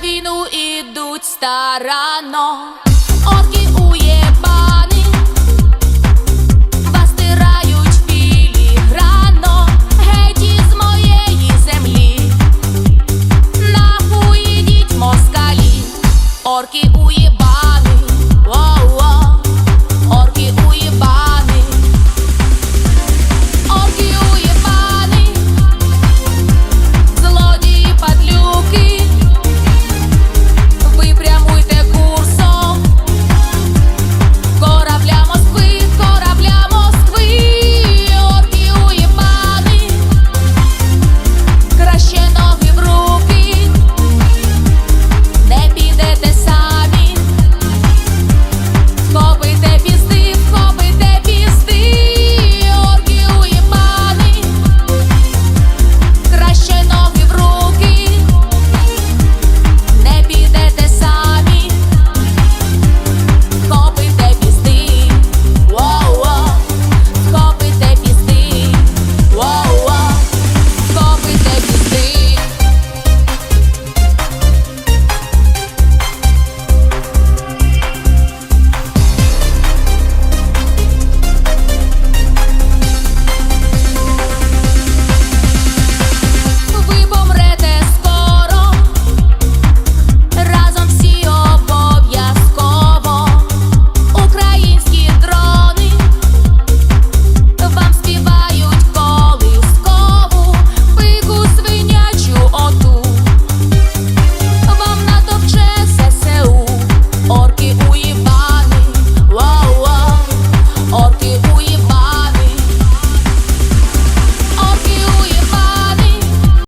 на війну ідуть старанно.